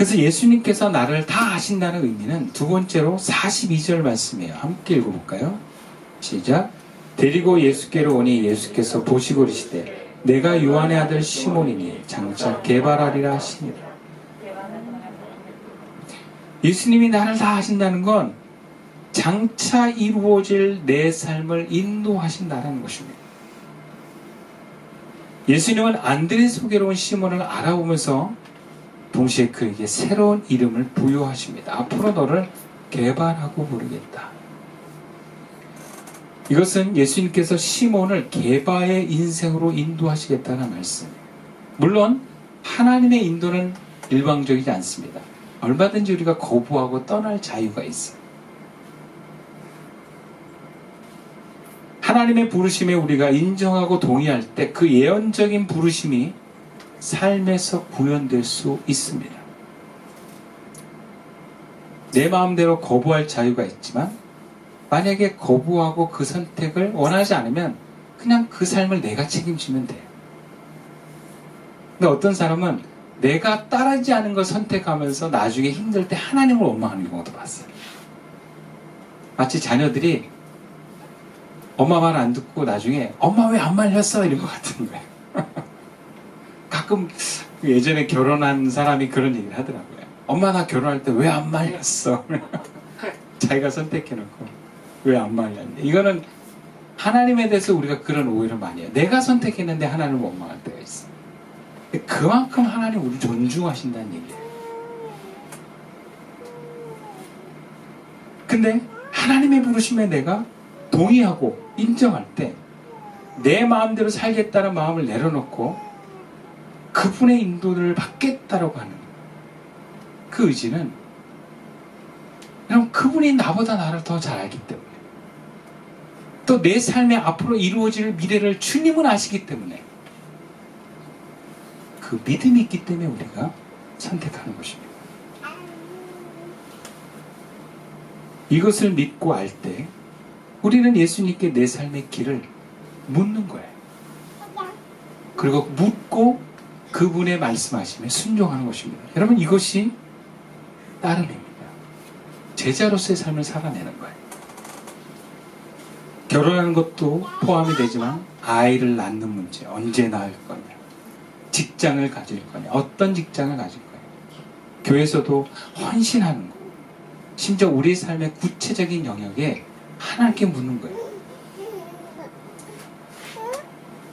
그래서 예수님께서 나를 다 아신다는 의미는 두 번째로 42절 말씀이에요. 함께 읽어볼까요? 시작. 데리고 예수께로 오니 예수께서 보시고 이르시되 내가 요한의 아들 시몬이니 장차 개발하리라 하시니라. 예수님이 나를 다 아신다는 건 장차 이루어질 내 삶을 인도하신다는 것입니다. 예수님은 안드레 소개로 온 시몬을 알아보면서 동시에 그에게 새로운 이름을 부여하십니다. 앞으로 너를 개발하고 부르겠다. 이것은 예수님께서 시몬을 개바의 인생으로 인도하시겠다는 말씀. 물론 하나님의 인도는 일방적이지 않습니다. 얼마든지 우리가 거부하고 떠날 자유가 있어요. 하나님의 부르심에 우리가 인정하고 동의할 때 그 예언적인 부르심이 삶에서 구현될 수 있습니다. 내 마음대로 거부할 자유가 있지만 만약에 거부하고 그 선택을 원하지 않으면 그냥 그 삶을 내가 책임지면 돼요. 근데 어떤 사람은 내가 따르지 않은 걸 선택하면서 나중에 힘들 때 하나님을 원망하는 경우도 봤어요. 마치 자녀들이 엄마 말 안 듣고 나중에 엄마 왜 안 말렸어? 이런 것 같은 거예요. 가끔 예전에 결혼한 사람이 그런 얘기를 하더라고요. 엄마 나 결혼할 때 왜 안 말렸어? 자기가 선택해놓고 왜 안 말렸냐. 이거는 하나님에 대해서 우리가 그런 오해를 많이 해요. 내가 선택했는데 하나님을 원망할 때가 있어. 그만큼 하나님 우리 존중하신다는 얘기예요. 근데 하나님의 부르심에 내가 동의하고 인정할 때 내 마음대로 살겠다는 마음을 내려놓고 그분의 인도를 받겠다라고 하는 그 의지는 그럼 그분이 나보다 나를 더 잘 알기 때문에 또 내 삶에 앞으로 이루어질 미래를 주님은 아시기 때문에 그 믿음이 있기 때문에 우리가 선택하는 것입니다. 이것을 믿고 알 때 우리는 예수님께 내 삶의 길을 묻는 거예요. 그리고 묻고 그분의 말씀하심에 순종하는 것입니다. 여러분 이것이 따름입니다. 제자로서의 삶을 살아내는 거예요. 결혼하는 것도 포함이 되지만 아이를 낳는 문제 언제 낳을 거냐 직장을 가질 거냐 어떤 직장을 가질 거냐 교회에서도 헌신하는 거 심지어 우리 삶의 구체적인 영역에 하나님께 묻는 거예요.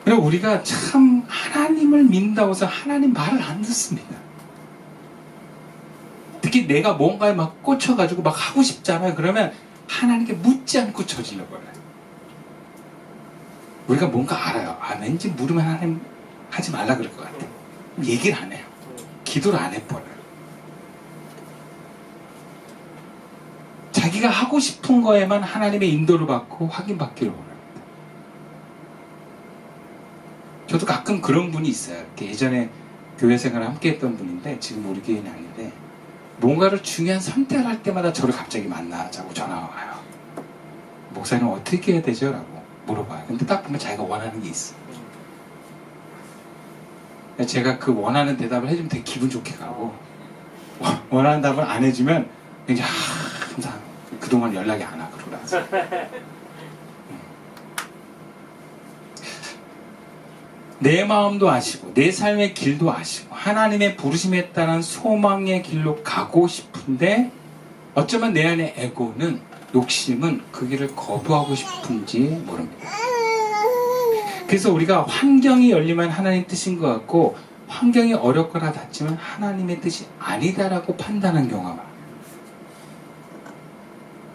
그리고 우리가 참 하나님을 믿는다고 해서 하나님 말을 안 듣습니다. 특히 내가 뭔가에 막 꽂혀가지고 막 하고 싶잖아요. 그러면 하나님께 묻지 않고 저질러 버려요. 우리가 뭔가 알아요. 아, 왠지 물으면 하나님 하지 말라 그럴 것 같아. 얘기를 안 해요. 기도를 안 해버려요. 자기가 하고 싶은 거에만 하나님의 인도를 받고 확인받기를 원합니다. 저도 가끔 그런 분이 있어요. 이렇게 예전에 교회 생활을 함께 했던 분인데 지금 우리 교인이 아닌데 뭔가를 중요한 선택을 할 때마다 저를 갑자기 만나자고 전화가 와요. 목사님 어떻게 해야 되죠? 라고 물어봐요. 근데 딱 보면 자기가 원하는 게 있어. 제가 그 원하는 대답을 해주면 되게 기분 좋게 가고 원하는 답을 안 해주면 이제 항상 그동안 연락이 안 와. 그러라. 내 마음도 아시고 내 삶의 길도 아시고 하나님의 부르심에 따른 소망의 길로 가고 싶은데 어쩌면 내 안의 에고는 욕심은 그 길을 거부하고 싶은지 모릅니다. 그래서 우리가 환경이 열리면 하나님 뜻인 것 같고 환경이 어렵거나 닫히면 하나님의 뜻이 아니다라고 판단하는 경우가 많아요.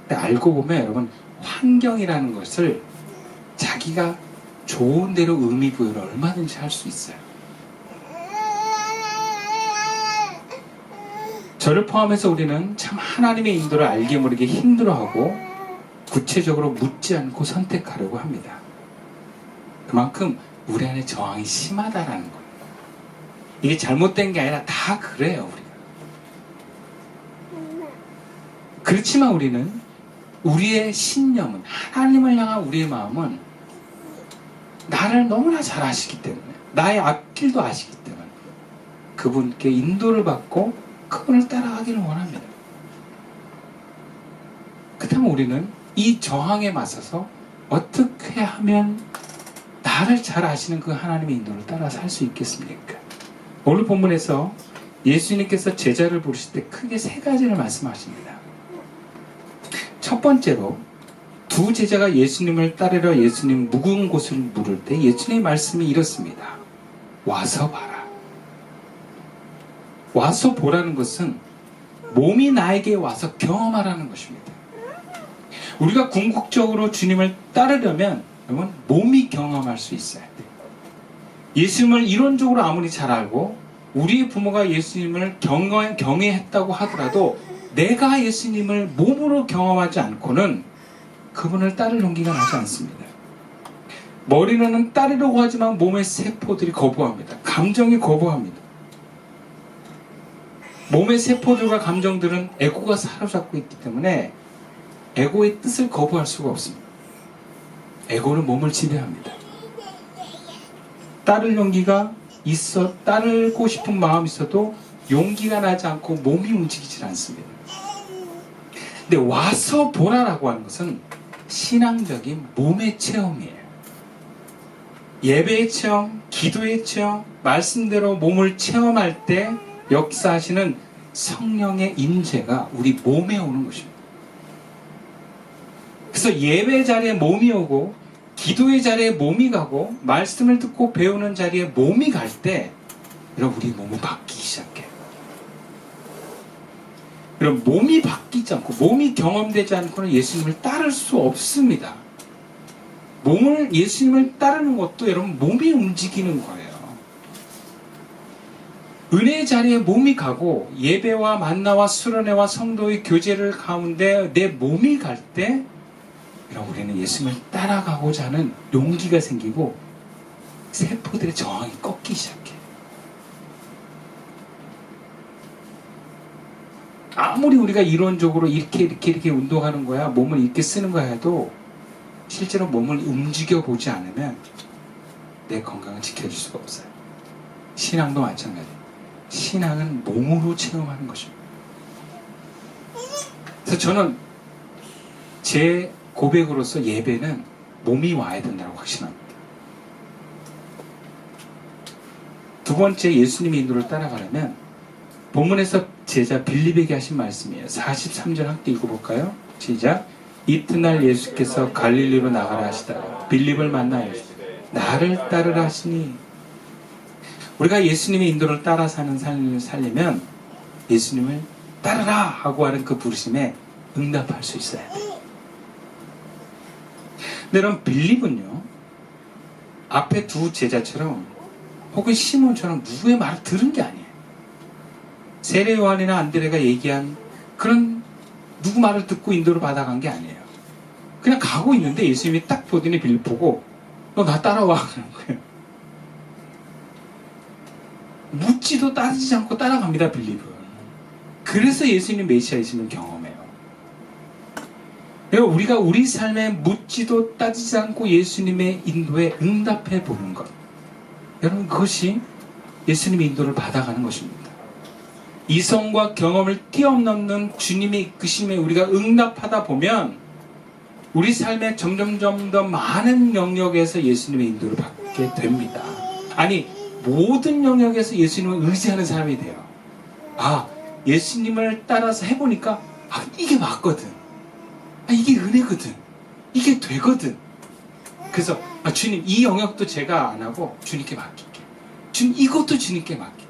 근데 알고 보면 여러분 환경이라는 것을 자기가 좋은 대로 의미 부여를 얼마든지 할 수 있어요. 저를 포함해서 우리는 참 하나님의 인도를 알게 모르게 힘들어하고 구체적으로 묻지 않고 선택하려고 합니다. 그만큼 우리 안에 저항이 심하다라는 거예요. 이게 잘못된 게 아니라 다 그래요, 우리가. 그렇지만 우리는 우리의 신념은 하나님을 향한 우리의 마음은 나를 너무나 잘 아시기 때문에 나의 앞길도 아시기 때문에 그분께 인도를 받고 그분을 따라가기를 원합니다. 그렇다면 우리는 이 저항에 맞서서 어떻게 하면 나를 잘 아시는 그 하나님의 인도를 따라 살 수 있겠습니까? 오늘 본문에서 예수님께서 제자를 부르실 때 크게 세 가지를 말씀하십니다. 첫 번째로 두 제자가 예수님을 따르려 예수님 묵은 곳을 물을 때 예수님의 말씀이 이렇습니다. 와서 봐라. 와서 보라는 것은 몸이 나에게 와서 경험하라는 것입니다. 우리가 궁극적으로 주님을 따르려면 여러분 몸이 경험할 수 있어야 돼요. 예수님을 이론적으로 아무리 잘 알고 우리의 부모가 예수님을 경외, 경외했다고 하더라도 내가 예수님을 몸으로 경험하지 않고는 그분을 따를 용기가 나지 않습니다. 머리로는 따르려고 하지만 몸의 세포들이 거부합니다. 감정이 거부합니다. 몸의 세포들과 감정들은 에고가 사로잡고 있기 때문에 에고의 뜻을 거부할 수가 없습니다. 에고는 몸을 지배합니다. 따를 용기가 있어 따르고 싶은 마음이 있어도 용기가 나지 않고 몸이 움직이질 않습니다. 근데 와서 보라라고 하는 것은 신앙적인 몸의 체험이에요. 예배의 체험, 기도의 체험, 말씀대로 몸을 체험할 때 역사하시는 성령의 임재가 우리 몸에 오는 것입니다. 그래서 예배 자리에 몸이 오고 기도의 자리에 몸이 가고 말씀을 듣고 배우는 자리에 몸이 갈 때 여러분 우리 몸이 바뀌기. 여 러분 몸이 바뀌지 않고 몸이 경험되지 않고는 예수님을 따를 수 없습니다. 몸을 예수님을 따르는 것도 여러분 몸이 움직이는 거예요. 은혜의 자리에 몸이 가고 예배와 만나와 수련회와 성도의 교제를 가운데 내 몸이 갈 때 여러분 우리는 예수님을 따라가고자 하는 용기가 생기고 세포들의 저항이 꺾기 시작해. 아무리 우리가 이론적으로 이렇게 이렇게 이렇게 운동하는 거야, 몸을 이렇게 쓰는 거야 해도 실제로 몸을 움직여 보지 않으면 내 건강을 지켜줄 수가 없어요. 신앙도 마찬가지. 신앙은 몸으로 체험하는 것입니다. 그래서 저는 제 고백으로서 예배는 몸이 와야 된다고 확신합니다. 두 번째 예수님의 인도를 따라가려면 본문에서 제자 빌립에게 하신 말씀이에요. 43절 함께 읽어볼까요? 시작. 이튿날 예수께서 갈릴리로 나가라 하시다가 빌립을 만나 이르시되 나를 따르라 하시니 우리가 예수님의 인도를 따라 사는 삶을 살려면 예수님을 따르라 하고 하는 그 부르심에 응답할 수 있어야 돼요. 근데 여러분 빌립은요 앞에 두 제자처럼 혹은 시몬처럼 누구의 말을 들은 게 아니에요. 세례 요한이나 안드레가 얘기한 그런 누구 말을 듣고 인도를 받아간 게 아니에요. 그냥 가고 있는데 예수님이 딱 보더니 빌립 보고 너 나 따라와 그런 거예요. 묻지도 따지지 않고 따라갑니다 빌립은. 그래서 예수님 메시아이심을 경험해요. 그러니까 우리가 우리 삶에 묻지도 따지지 않고 예수님의 인도에 응답해 보는 것. 여러분 그것이 예수님의 인도를 받아가는 것입니다. 이성과 경험을 뛰어넘는 주님의 이끄심에 우리가 응답하다 보면 우리 삶에 점점점 더 많은 영역에서 예수님의 인도를 받게 됩니다. 아니 모든 영역에서 예수님을 의지하는 사람이 돼요. 아 예수님을 따라서 해보니까 아 이게 맞거든. 아 이게 은혜거든. 이게 되거든. 그래서 아, 주님 이 영역도 제가 안 하고 주님께 맡길게. 주님 이것도 주님께 맡길게.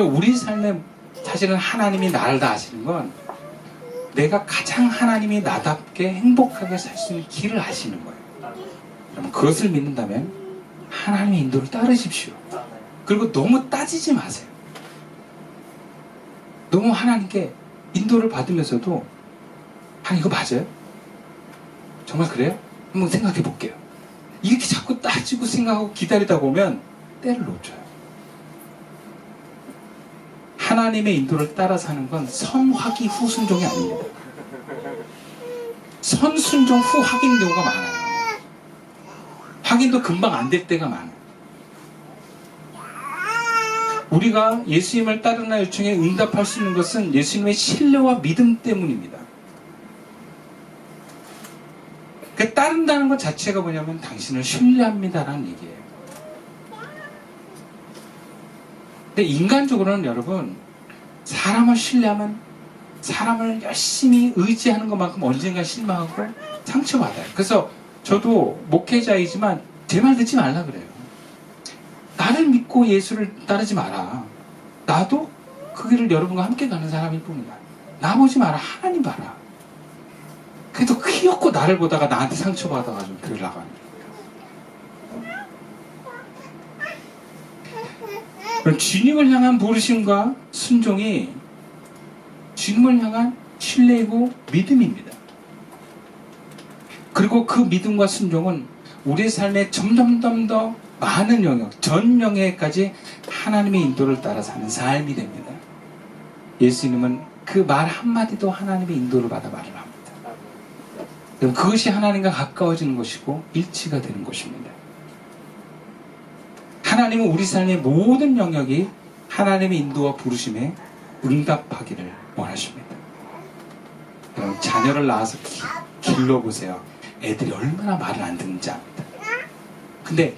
우리 삶에 사실은 하나님이 나를 다 아시는 건 내가 가장 하나님이 나답게 행복하게 살 수 있는 길을 아시는 거예요. 그럼 그것을 믿는다면 하나님의 인도를 따르십시오. 그리고 너무 따지지 마세요. 너무 하나님께 인도를 받으면서도 아 이거 맞아요? 정말 그래요? 한번 생각해 볼게요. 이렇게 자꾸 따지고 생각하고 기다리다 보면 때를 놓쳐요. 하나님의 인도를 따라 사는 건 선확인 후 순종이 아닙니다. 선순종 후 확인 경우가 많아요. 확인도 금방 안 될 때가 많아요. 우리가 예수님을 따르나 요청에 응답할 수 있는 것은 예수님의 신뢰와 믿음 때문입니다. 그 따른다는 것 자체가 뭐냐면 당신을 신뢰합니다라는 얘기예요. 근데 인간적으로는 여러분 사람을 신뢰하면 사람을 열심히 의지하는 것만큼 언젠가 실망하고 상처받아요. 그래서 저도 목회자이지만 제 말 듣지 말라 그래요. 나를 믿고 예수를 따르지 마라. 나도 그 길을 여러분과 함께 가는 사람일 뿐이다. 나 보지 마라. 하나님 봐라. 그래도 키웠고 나를 보다가 나한테 상처받아가지고 교회 나가는 거예요. 그럼 주님을 향한 부르심과 순종이 주님을 향한 신뢰이고 믿음입니다. 그리고 그 믿음과 순종은 우리의 삶에 점점점 더 많은 영역, 전 영역까지 하나님의 인도를 따라 사는 삶이 됩니다. 예수님은 그 말 한마디도 하나님의 인도를 받아 말을 합니다. 그럼 그것이 하나님과 가까워지는 것이고 일치가 되는 것입니다. 하나님은 우리 삶의 모든 영역이 하나님의 인도와 부르심에 응답하기를 원하십니다. 여러분 자녀를 낳아서 기- 길러보세요. 애들이 얼마나 말을 안 듣는지 압니다. 근데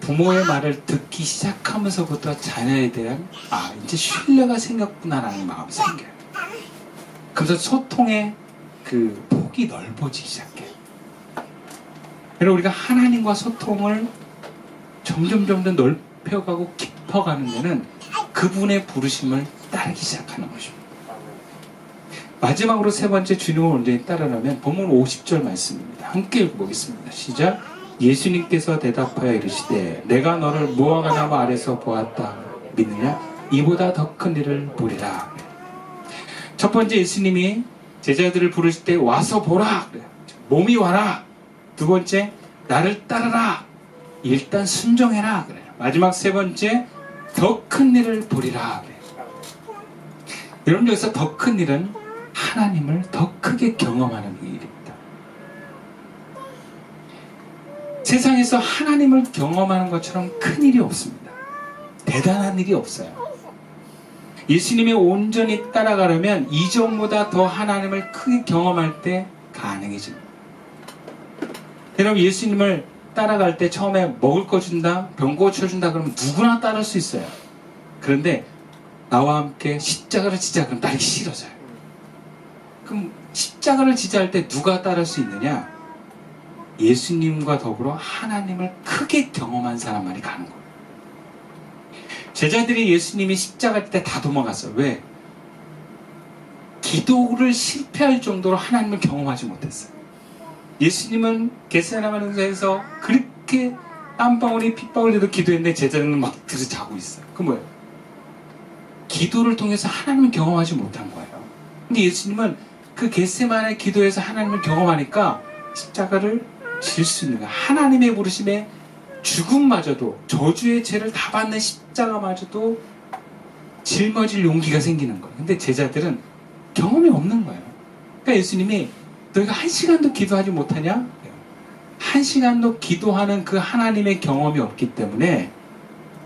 부모의 말을 듣기 시작하면서부터 자녀에 대한 아 이제 신뢰가 생겼구나라는 마음이 생겨요. 그래서 소통의 그 폭이 넓어지기 시작해요. 그래서 우리가 하나님과 소통을 점점 점점 넓혀가고 깊어가는 데는 그분의 부르심을 따르기 시작하는 것입니다. 마지막으로 세 번째 주님을 온전히 따르려면 본문 50절 말씀입니다. 함께 읽어보겠습니다. 시작. 예수님께서 대답하여 이르시되 내가 너를 무화과 나무 아래서 보았다 믿느냐? 이보다 더 큰 일을 보리라. 첫 번째 예수님이 제자들을 부르실 때 와서 보라. 몸이 와라. 두 번째 나를 따르라. 일단 순종해라. 그래요. 마지막 세 번째 더 큰 일을 보리라. 그래요. 여러분 여기서 더 큰 일은 하나님을 더 크게 경험하는 일입니다. 세상에서 하나님을 경험하는 것처럼 큰 일이 없습니다. 대단한 일이 없어요. 예수님이 온전히 따라가려면 이전보다 더 하나님을 크게 경험할 때 가능해집니다. 여러분 예수님을 따라갈 때 처음에 먹을 거 준다, 병 고쳐준다 그러면 누구나 따를 수 있어요. 그런데 나와 함께 십자가를 지자 그럼 따르기 싫어져요. 그럼 십자가를 지지할 때 누가 따를 수 있느냐? 예수님과 더불어 하나님을 크게 경험한 사람만이 가는 거예요. 제자들이 예수님이 십자가 때 다 도망갔어요. 왜? 기도를 실패할 정도로 하나님을 경험하지 못했어요. 예수님은 겟세나마는에서 그렇게 땀방울이 핏방울 내도 기도했는데 제자들은 막 들어 자고 있어요. 그 뭐예요? 기도를 통해서 하나님을 경험하지 못한 거예요. 근데 예수님은 그 겟세만의 기도에서 하나님을 경험하니까 십자가를 질 수 있는 거예요. 하나님의 부르심에 죽음마저도 저주의 죄를 다 받는 십자가마저도 짊어질 용기가 생기는 거예요. 근데 제자들은 경험이 없는 거예요. 그러니까 예수님이 너희가 한 시간도 기도하지 못하냐? 한 시간도 기도하는 그 하나님의 경험이 없기 때문에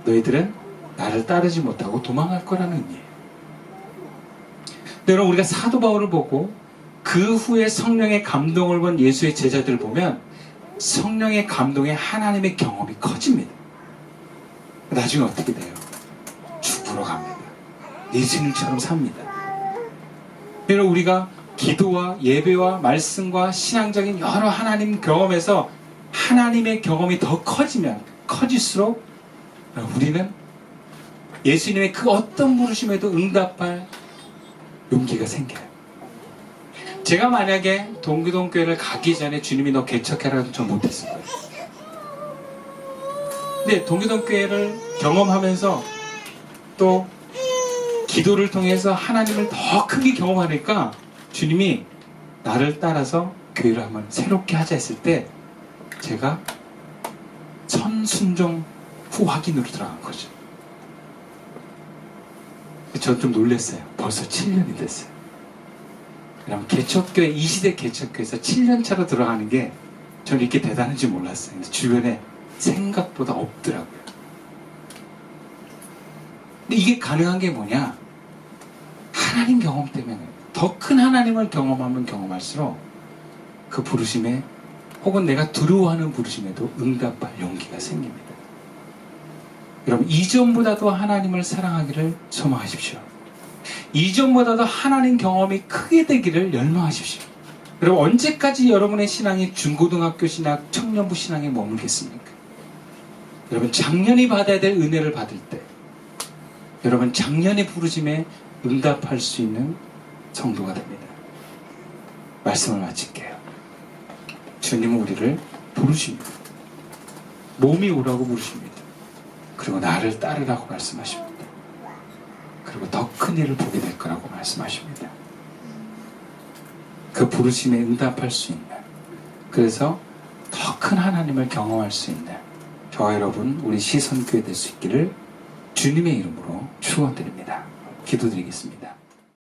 너희들은 나를 따르지 못하고 도망갈 거라는 의미예요. 여러분 우리가 사도 바울을 보고 그 후에 성령의 감동을 본 예수의 제자들을 보면 성령의 감동에 하나님의 경험이 커집니다. 나중에 어떻게 돼요? 죽으러 갑니다. 예수님처럼 삽니다. 여러분 우리가 기도와 예배와 말씀과 신앙적인 여러 하나님 경험에서 하나님의 경험이 더 커지면 커질수록 우리는 예수님의 그 어떤 부르심에도 응답할 용기가 생겨요. 제가 만약에 동기동교회를 가기 전에 주님이 너 개척해라 전 못했을 거예요. 근데 동기동교회를 경험하면서 또 기도를 통해서 하나님을 더 크게 경험하니까 주님이 나를 따라서 교회를 한번 새롭게 하자 했을 때 제가 선순종 후 확인으로 들어간 거죠. 전 좀 놀랐어요. 벌써 7년이 됐어요. 그럼 개척교회, 이 시대 개척교회에서 7년 차로 들어가는 게 저는 이렇게 대단한지 몰랐어요. 주변에 생각보다 없더라고요. 근데 이게 가능한 게 뭐냐? 하나님 경험 때문에 더 큰 하나님을 경험하면 경험할수록 그 부르심에 혹은 내가 두려워하는 부르심에도 응답할 용기가 생깁니다. 여러분 이전보다도 하나님을 사랑하기를 소망하십시오. 이전보다도 하나님 경험이 크게 되기를 열망하십시오. 여러분 언제까지 여러분의 신앙이 중고등학교 신앙, 청년부 신앙에 머물겠습니까? 여러분 작년이 받아야 될 은혜를 받을 때 여러분 작년의 부르심에 응답할 수 있는 정도가 됩니다. 말씀을 마칠게요. 주님은 우리를 부르십니다. 몸이 오라고 부르십니다. 그리고 나를 따르라고 말씀하십니다. 그리고 더 큰 일을 보게 될 거라고 말씀하십니다. 그 부르심에 응답할 수 있는 그래서 더 큰 하나님을 경험할 수 있는 저와 여러분 우리 시선교회 될 수 있기를 주님의 이름으로 축원드립니다. 기도드리겠습니다.